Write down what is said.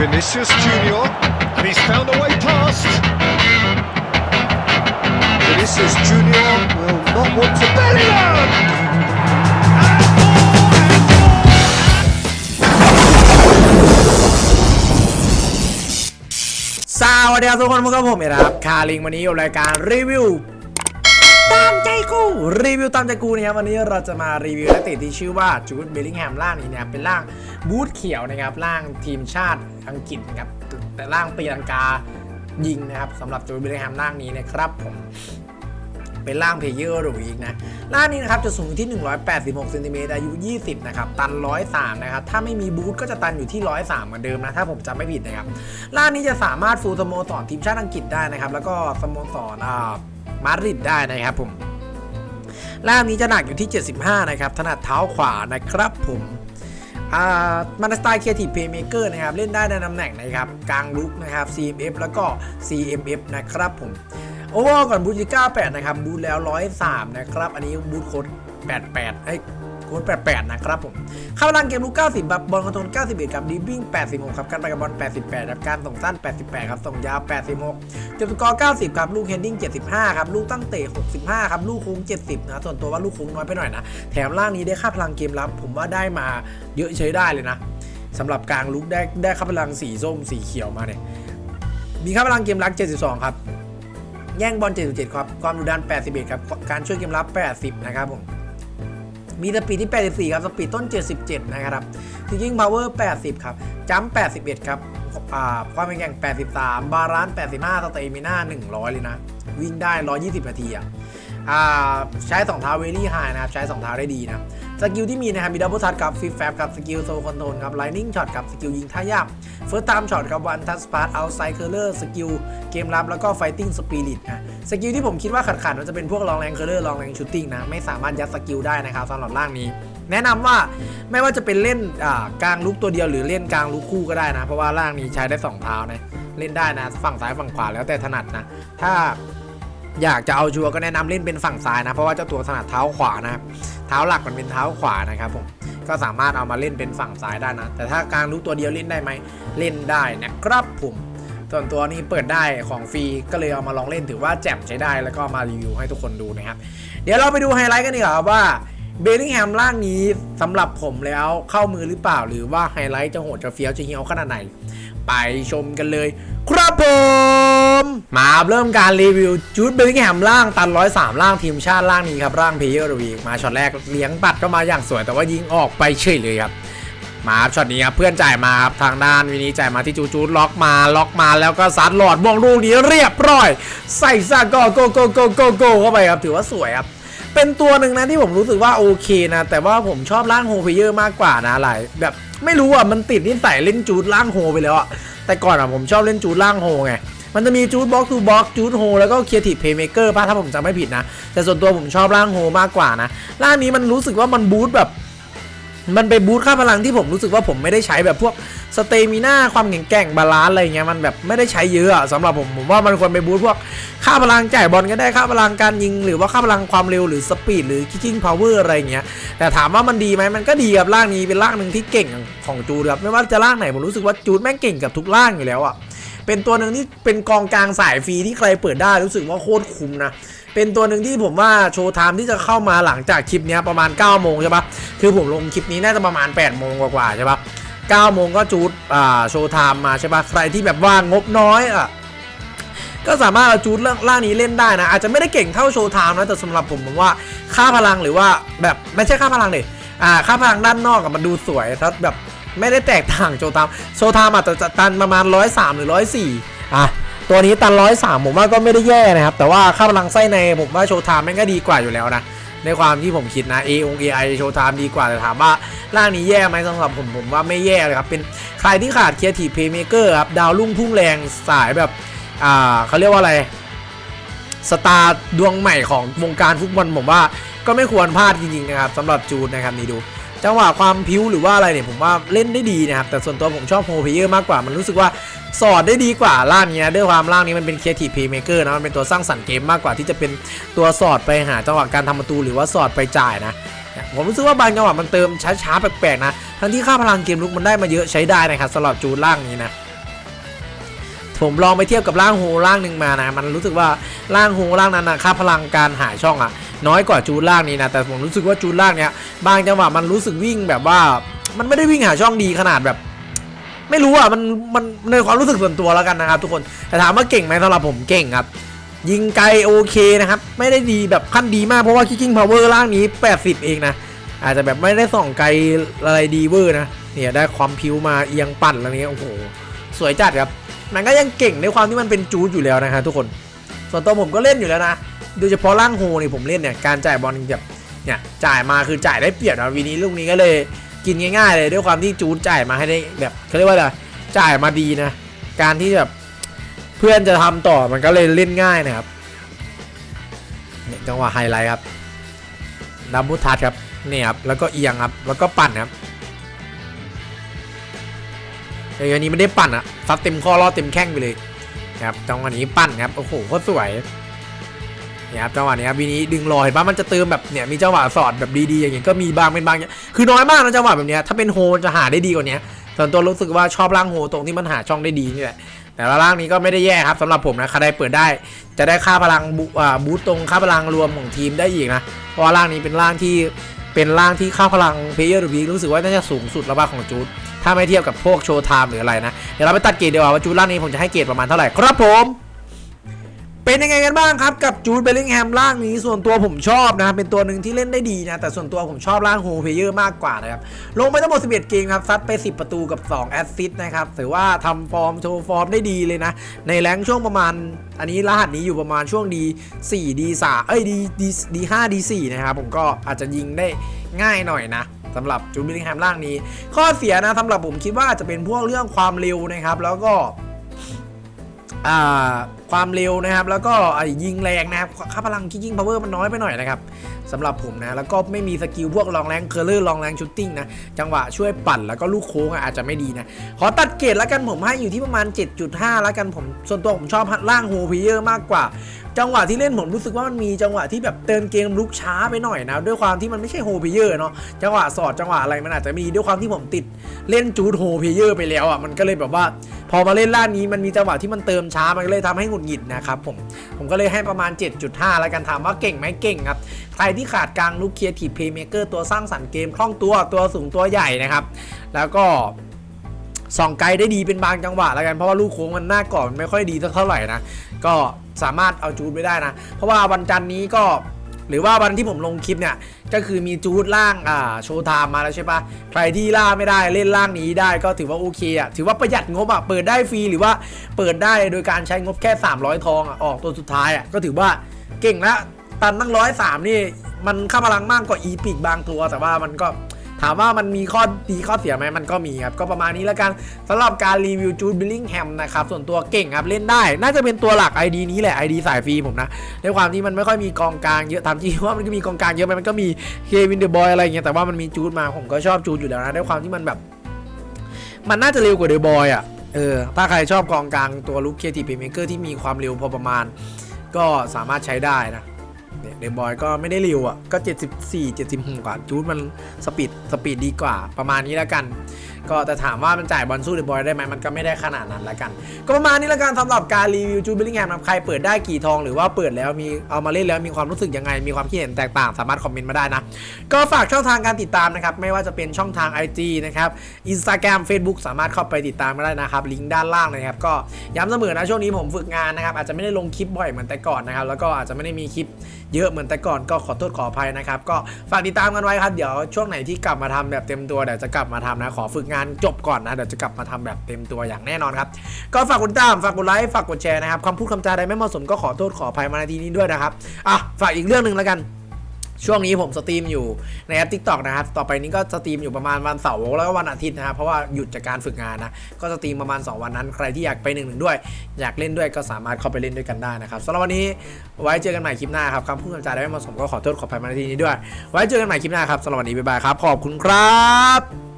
Vinicius Junior, and he's found a way past. Vinicius Junior will not want to Bellingham. สวัสดีครับทุกคนพบกับผมเองนะครับ คาริงวันนี้อยู่รายการรีวิว ตามใจกูรีวิวตามใจกูนะครับวันนี้เราจะมารีวิวนักเตะที่ชื่อว่าจูดเบลลิงแฮมล่างนี้เนี่ยเป็นล่างบูทเขียวนะครับล่างทีมชาติอังกฤษนะครับแต่ล่างตีลังกายิงนะครับสำหรับจูดเบลลิงแฮมล่างนี้นะครับผมเป็นล่างเพลเยอร์หรืออีกนะล่างนี้นะครับจะสูงที่ 186เซนติเมตรอายุ 20 นะครับ ตัน 103 นะครับ ถ้าไม่มีบูทก็จะตันอยู่ที่ 103 เหมือนเดิมนะ ถ้าผมจำไม่ผิดนะครับ ล่างนี้จะสามารถฟูลสโมสรทีมชาติอังกฤษได้นะครับ แล้วก็สโมสรอ่า มาดริดได้นะครับผมล่างนี้จะหนักอยู่ที่ 75 นะครับถนัดเท้าขวานะครับผมอ่ามันสไตล์เคทีฟเพย์เมเกอร์นะครับ เล่นได้ในตำแหน่งนะครับ กลางลุกนะครับ CMF แล้วก็ CMF นะครับผม โอเวอร์ก่อนบูติก้า8นะครับ บูทแล้ว 103 นะครับ อันนี้บูทโค้ด88ไอ้ 88 นะครับผมข้าพลังเกมลุก90แบบบอลคอนโทรล91 ครับดิฟวิ่ง86 ครับการไปกับบอล 88 ครับการส่งสั้น 88 ครับส่งยาว 86 จบสกอร์ 90 ครับลูกเฮนดิ้ง 75 ครับลูกตั้งเตะ 65 ครับลูกโค้ง 70 นะ ส่วนตัวว่าลูกโค้งน้อยไปหน่อยนะ แถมล่างนี้ได้ค่าพลังเกมรับ ผมว่าได้มาเยอะใช้ได้เลยนะสำหรับกลางลุกได้ได้ค่าพลังสีส้มสีเขียวมาเนี่ยมีค่าพลังเกมรัก 72 ครับแย่งบอล 77 ครับ ความดุดัน 81 ครับ การช่วยเกมรับ 80 นะครับผม มีสปีดที่ 84 ครับ สปีดต้น 77 นะครับทิงกิ้งพาวเวอร์ 80 ครับ จัมป์81 ครับความเป็นแข่ง 83 บาลานซ์85 สเตมิน่า 100 เลยนะ วิ่งได้ 120 นาทีอะใช้ 2 เท้าเวลี่ไฮนะครับ ใช้ 2 เท้าได้ดีนะ สกิลที่มีนะครับมีดับเบิลทัชครับฟิฟแฟบครับสกิลโซคอนโทรลครับไลนิ่งช็อตครับสกิลยิงท่ายากเฟิร์สตามช็อตครับวันทัสพาร์ตเอาไซเคอร์เลอร์สกิลเกมรับแล้วก็ไฟติ้งสปิริตนะสกิลที่ผมคิดว่าขัดๆมันจะเป็นพวกลองแรงเคอร์เลอร์ลองแรงชูตติ้งนะไม่สามารถยัดสกิลได้นะครับสำหรับร่างนี้ แนะนำว่าไม่ว่าจะเป็นเล่นกลางลุกตัวเดียวหรือเล่นกลางลุกคู่ก็ได้นะ เพราะว่าร่างนี้ใช้ได้สองเท้านะเล่นได้นะ ฝั่งซ้ายฝั่งขวาแล้วแต่ถนัดนะ ถ้า อยากจะเอาชัวร์ก็แนะนำเล่นเป็นฝั่งซ้ายนะ เพราะว่าเจ้าตัวถนัดเท้าขวานะครับเท้าหลักมันเป็นเท้าขวานะครับผมก็สามารถเอามาเล่นเป็นฝั่งซ้ายได้นะ แต่ถ้ากลางลุกตัวเดียวเล่นได้ไหมเล่นได้นะครับผมส่วนตัวนี้เปิดได้ของฟรีก็เลยเอามาลองเล่นถือว่าแจ่มใช้ได้แล้วก็มารีวิวให้ทุกคนดูนะครับ เดี๋ยวเราไปดูไฮไลท์กันดีกว่าว่าเบลลิงแฮมล่างนี้สำหรับผมแล้วเข้ามือหรือเปล่า หรือว่าไฮไลท์จะโหดจะเฟี้ยวจะเฮี้ยวขนาดไหน ไปชมกันเลย ครับผม มาเริ่มการรีวิวจูดเบลลิงแฮมล่างตันร้อยสามล่างทีมชาติล่างนี้ครับ ร่างเพเยอร์วีมาช็อตแรกเลี้ยงปัดก็มาอย่างสวยแต่ว่ายิงออกไปเฉยเลยครับ มาครับช็อตนี้ครับเพื่อนจ่ายมาครับทางด้านวินีจ่ายมาที่จูจูดล็อกมาล็อกมาแล้วก็ซัดหลอดมองลูกนี้เรียบร้อย ใส่ซาโกโกโกโกโกโกเข้าไปครับถือว่าสวยครับเป็นตัวหนึ่งนะที่ผมรู้สึกว่าโอเคนะ แต่ว่าผมชอบร่างโฮเพเยอร์มากกว่านะหลายแบบ ไม่รู้อะมันติดนิสัยเล่นจูดร่างโฮไปแล้วอะแต่ก่อนอะผมชอบเล่นจูดร่างโฮไงมันจะมีจูดบ็อกทูบ็อกจูดโฮแล้วก็เคียร์ทีเพย์เมเกอร์ป่ะถ้าผมจำไม่ผิดนะ แต่ส่วนตัวผมชอบร่างโฮมากกว่านะร่างนี้มันรู้สึกว่ามันบูทแบบ มันไปบูทค่าพลังที่ผมรู้สึกว่าผมไม่ได้ใช้แบบพวกสเตมิน่าความแข็งแกร่งบาลานซ์อะไรเงี้ยมันแบบไม่ได้ใช้เยอะอะสำหรับผมผมว่ามันควรไปบูทพวกค่าพลังจ่ายบอลก็ได้ค่าพลังการยิง หรือว่าค่าพลังความเร็วหรือสปีดหรือคิกกิ้งพาวเวอร์อะไรเงี้ยแต่ถามว่ามันดีไหมมันก็ดีกับร่างนี้เป็นร่างหนึ่งที่เก่ง ของจูดครับไม่ว่าจะร่างไหนผมรู้สึกว่าจูดแม่งเก่งกับทุกร่างอยู่แล้วอะเป็นตัวหนึ่งที่เป็นกองกลางสายฟรีที่ใครเปิดได้รู้สึกว่าโคตรคุ้มนะเป็นตัวหนึ่งที่ผมว่าโชว์ไทม์ที่จะเข้ามาหลังจากคลิปนี้ประมาณ9โมงใช่ปะคือผมลงคลิปนี้น่าจะประมาณ8โมงกว่าๆใช่ปะ9โมงก็จูดอ่าโชว์ไทม์มาใช่ปะใครที่แบบว่างบน้อยอะก็สามารถเอาจูดเรื่องล่างนี้เล่นได้นะ อาจจะไม่ได้เก่งเท่าโชว์ไทม์นะแต่สำหรับผมผมว่าค่าพลังหรือว่าแบบไม่ใช่ค่าพลังเลยอ่าค่าพลังด้านนอกอะมันดูสวยถ้าแบบ ไม่ได้แตกต่างโชว์ไทม์โชว์ไทม์อาจจะตันประมาณ 103 หรือ 104 อะ ตัวนี้ตันร้อยสามผมว่าก็ไม่ได้แย่นะครับ แต่ว่าค่าพลังไส้ในผมว่าโชว์ไทม์แม่งก็ดีกว่าอยู่แล้วนะ ในความที่ผมคิดนะ A อง AI โชว์ไทม์ดีกว่าแต่ถามว่าร่างนี้แย่ไหมสำหรับผมผมว่าไม่แย่เลยครับ เป็นใครที่ขาด Creative Playmaker ครับ ดาวรุ่งพุ่งแรงสายแบบ อ่าเขาเรียกว่าอะไร สตาร์ดวงใหม่ของวงการฟุตบอลผมว่าก็ไม่ควรพลาดจริงๆนะครับสำหรับจูนนะครับนี่ดู จังหวะความพิ้วหรือว่าอะไรเนี่ยผมว่าเล่นได้ดีนะครับ แต่ส่วนตัวผมชอบโฮเพเยอร์มากกว่า มันรู้สึกว่าสอดได้ดีกว่าล่างเนี้ยด้วยความล่างนี้มันเป็น Creative Playmaker นะมันเป็นตัวสร้างสรรค์เกมมากกว่าที่จะเป็นตัวสอดไปหาจังหวะการทำประตูหรือว่าสอดไปจ่ายนะผมรู้สึกว่าบางจังหวะมันเติมช้าๆแปลกๆนะทั้งที่ค่าพลังเกมลุกมันได้มาเยอะใช้ได้นะครับสำหรับจูนล่างนี้นะ ผมลองไปเทียบกับร่างโฮร่างหนึ่งมานะ มันรู้สึกว่าร่างโฮร่างนั้นนะค่าพลังการหาช่องอะน้อยกว่าจูดร่างนี้นะแต่ผมรู้สึกว่าจูดร่างเนี้ยบางจังหวะมันรู้สึกวิ่งแบบว่า มันไม่ได้วิ่งหาช่องดีขนาดแบบ ไม่รู้อะมันมันในความรู้สึกส่วนตัวแล้วกันนะครับ ทุกคนแต่ถามว่าเก่งไหมสำหรับผมเก่งครับ ยิงไกลโอเคนะครับ ไม่ได้ดีแบบขั้นดีมากเพราะว่า kicking power ร่างนี้ 80 เองนะอาจจะแบบไม่ได้ส่องไกลอะไรดีเวอร์นะเนี่ยได้ความพิ้วมาเอียงปั่นอะไรเงี้ยโอ้โหสวยจัดครับ มันก็ยังเก่งในความที่มันเป็นจูดอยู่แล้วนะครับทุกคน ส่วนตัวผมก็เล่นอยู่แล้วนะ โดยเฉพาะร่างโฮนี่ผมเล่นเนี่ย การจ่ายบอลแบบเนี่ยจ่ายมาคือจ่ายได้เปรียบนะวีนี้ลูกนี้ก็เลยกินง่ายๆเลยด้วยความที่จูดจ่ายมาให้ได้แบบเขาเรียกว่าอะไรจ่ายมาดีนะ การที่แบบเพื่อนจะทำต่อมันก็เลยเล่นง่ายนะครับเนี่ยจังหวะไฮไลท์ครับดับบิลทัชครับเนี่ยครับแล้วก็เอียงครับแล้วก็ปั่นครับแต่อันนี้ไม่ได้ปั่นอะ ซัดเต็มข้อล่อเต็มแข้งไปเลยครับจังหวะนี้ปั่นครับโอ้โหโคตรสวยนี่ยครับจังหวะนี้ครับวีนี้ดึงรอเห็นปะมันจะเติมแบบเนี่ยมีจังหวะสอดแบบดีๆอย่างเงี้ยก็มีบางเป็นบางอย่างคือน้อยมากนะจังหวะแบบเนี้ยถ้าเป็นโฮจะหาได้ดีกว่านี้ส่วนตัวรู้สึกว่าชอบร่างโฮตรงที่มันหาช่องได้ดีนี่แหละแต่ละร่างนี้ก็ไม่ได้แย่ครับสำหรับผมนะใครได้เปิดได้ จะได้ค่าพลังบูอ่าบูตตรงค่าพลังรวมของทีมได้อีกนะเพราะว่าร่างนี้เป็นร่างที่ เป็นร่างที่ค่าพลังเพลเยอร์หรือวีรู้สึกว่าน่าจะสูงสุดระบาของจูดถ้าไม่เทียบกับพวกโชว์ไทม์หรืออะไรนะ เดี๋ยวเราไปตัดเกรดดีกว่าว่าจูดร่างนี้ผมจะให้เกรดประมาณเท่าไหร่ครับผม เป็นยังไงกันบ้างครับกับจูดเบลลิงแฮมร่างนี้ส่วนตัวผมชอบนะเป็นตัวหนึ่งที่เล่นได้ดีนะแต่ส่วนตัวผมชอบร่างโฮเพเยอร์มากกว่านะครับลงไปทั้งหมด 11 เกมครับซัดไป 10 ประตูกับ 2 แอสซิสต์นะครับถือว่าทำฟอร์มโชว์ฟอร์มได้ดีเลยนะ ในแรงช่วงประมาณ อันนี้รหัสนี้อยู่ประมาณช่วงดี4ดี3เอ้ยดีดีดี5ดี4นะครับผมก็อาจจะยิงได้ง่ายหน่อยนะสำหรับจูดเบลลิงแฮมร่างนี้ ข้อเสียนะสำหรับผมคิดว่าอาจจะเป็นพวกเรื่องความเร็วนะครับแล้วก็ ความเร็วนะครับ แล้วก็ยิงแรงนะครับค่าพลังคิกกิ้งพาวเวอร์มันน้อยไปหน่อยนะครับสำหรับผมนะ แล้วก็ไม่มีสกิลพวกลองแรงเคอร์เลอร์ลองแรงชูตติ้งนะ จังหวะช่วยปั่นแล้วก็ลูกโค้งอาจจะไม่ดีนะ ขอตัดเกรดแล้วกันผมให้อยู่ที่ประมาณ 7.5 แล้วกันผม ส่วนตัวผมชอบล่างโฮพีเยอร์มากกว่า จังหวะที่เล่นผมรู้สึกว่ามันมีจังหวะที่แบบเตินเกมลุกช้าไปหน่อยนะ ด้วยความที่มันไม่ใช่โฮพีเยอร์เนาะ จังหวะสอดจังหวะอะไรมันอาจจะมีด้วยความที่ผมติดเล่นจูดโฮพีเยอร์ไปแล้วอะ มันก็เลยแบบว่า พอมาเล่นล่านนี้มันมีจังหวะที่มันเติมช้ามันก็เลยทำให้หงุดหงิดนะครับผมผมก็เลยให้ประมาณ 7.5 แล้วกันถามว่าเก่งไหมเก่งครับใครที่ขาดกลางลูกเคียร์ทีเพย์เมเกอร์ตัวสร้างสรรค์เกมคล่องตัวตัวสูงตัวใหญ่นะครับ แล้วก็ส่องไกลได้ดีเป็นบางจังหวะแล้วกันเพราะว่าลูกโค้งมันหน้าก่อนมันไม่ค่อยดีเท่าไหร่นะก็สามารถเอาจูดไปได้นะ เพราะว่าวันจันทร์นี้ก็ หรือว่าวันที่ผมลงคลิปเนี่ย ก็คือมีจูดล่างอ่าโชว์ไทม์มาแล้วใช่ปะใครที่ล่าไม่ได้เล่นล่างนี้ได้ก็ถือว่าโอเคอะถือว่าประหยัดงบอะเปิดได้ฟรีหรือว่าเปิดได้โดยการใช้งบแค่ 300 ทองอะออกตัวสุดท้ายอะก็ถือว่าเก่งแล้วตันตั้งร้อยสามนี่มันค่าพลังมากกว่าอีพิกบางตัวแต่ว่ามันก็ ถามว่ามันมีข้อดีข้อเสียไหมมันก็มีครับ ก็ประมาณนี้แล้วกันสำหรับการรีวิวจูดบิลลิงแฮมนะครับ ส่วนตัวเก่งครับเล่นได้ น่าจะเป็นตัวหลัก ID นี้แหละ ID สายฟรีผมนะด้วยความที่มันไม่ค่อยมีกองกลางเยอะทำจริงว่ามันก็มีกองกลางเยอะไหมมันก็มีเควินเดอะบอยอะไรเงี้ยแต่ว่ามันมีจูดมาผมก็ชอบจูดอยู่แล้วนะด้วยความที่มันแบบ มันน่าจะเร็วกว่าเดอะบอยอะเออถ้าใครชอบกองกลางตัวลุคเคทีเพเมเกอร์ที่มีความเร็วพอประมาณ ก็สามารถใช้ได้นะ เนี่ยเดบอยก็ไม่ได้เร็วอะก็ 74 76กว่าจูดมันสปีดสปีดดีกว่าประมาณนี้แล้วกัน ก็แต่ถามว่ามันจ่ายบอลสู้เดบอยได้ไหมมันก็ไม่ได้ขนาดนั้นแล้วกัน ก็ประมาณนี้แล้วกันสำหรับการรีวิวจูบิลลิงแฮมนะใครเปิดได้กี่ทองหรือว่าเปิดแล้วมีเอามาเล่นแล้วมีความรู้สึกยังไง มีความคิดเห็นแตกต่างสามารถคอมเมนต์มาได้นะ ก็ฝากช่องทางการติดตามนะครับไม่ว่าจะเป็นช่องทาง IG นะครับ Instagram Facebook สามารถเข้าไปติดตามมาได้นะครับลิงก์ด้านล่างเลยครับก็ย้ำเสมอนะช่วงนี้ผมฝึกงานนะครับอาจจะไม่ได้ลงคลิปบ่อยเหมือนแต่ก่อนนะครับแล้วก็อาจจะไม่ได้มีคลิปเยอะเหมือนแต่ก่อนก็ขอโทษขออภัยนะครับก็ฝากติดตามกันไว้ครับเดี๋ยวช่วงไหนที่กลับมาทำแบบเต็มตัวเดี๋ยวจะกลับมาทำนะขอฝึกงานจบก่อนนะเดี๋ยวจะกลับมาทำแบบเต็มตัวอย่างแน่นอนครับ ก็ฝากกดติดตามฝากกดไลค์ฝากกดแชร์นะครับคำพูดคำจาใดไม่เหมาะสมก็ขอโทษขออภัยมาในทีนี้ด้วยนะครับอะฝากอีกเรื่องหนึ่งแล้วกันช่วงนี้ผมสตรีมอยู่ในแอป TikTok นะครับ ต่อไปนี้ก็สตรีมอยู่ประมาณวันเสาร์แล้วก็วันอาทิตย์นะครับ เพราะว่าหยุดจากการฝึกงานนะ ก็สตรีมประมาณ 2 วันนั้น ใครที่อยากไปหนึ่งหนึ่งด้วย อยากเล่นด้วยก็สามารถเข้าไปเล่นด้วยกันได้นะครับสำหรับวันนี้ไว้เจอกันใหม่คลิปหน้าครับคำพูดคำจาได้ไม่เหมาะสมก็ขอโทษขออภัยมาในทีนี้ด้วย ไว้เจอกันใหม่คลิปหน้าครับสำหรับวันนี้บ๊ายบายครับ ขอบคุณครับ